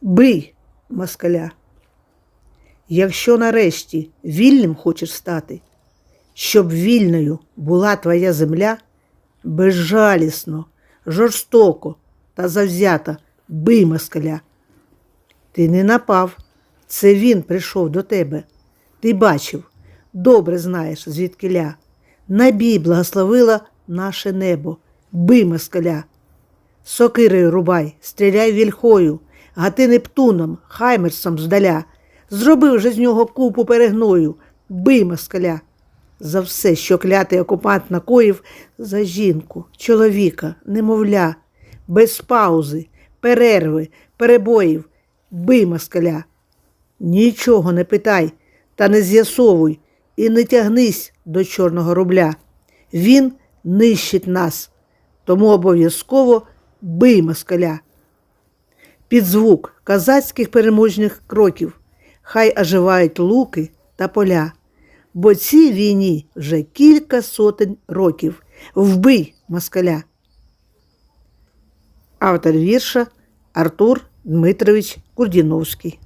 Бий москаля. Якщо нарешті вільним хочеш стати, щоб вільною була твоя земля, безжалісно, жорстоко та завзято бий москаля. Ти не напав, це він прийшов до тебе. Ти бачив, добре знаєш, звідкиля. Набій благословила наше небо, бий москаля. Сокирою рубай, стріляй вільхою, гати Нептуном, хаймерсом здаля. Зроби вже з нього купу перегною, бий москаля. За все, що клятий окупант накоїв, за жінку, чоловіка, немовля, без паузи, перерви, перебоїв, бий москаля. Нічого не питай та не з'ясовуй і не тягнись до чорного рубля. Він нищить нас, тому обов'язково бий москаля. Під звук казацьких переможних кроків хай оживають луки та поля, бо цій війні вже кілька сотень років. Вбий москаля. Автор вірша Артур Дмитрович Курдіновський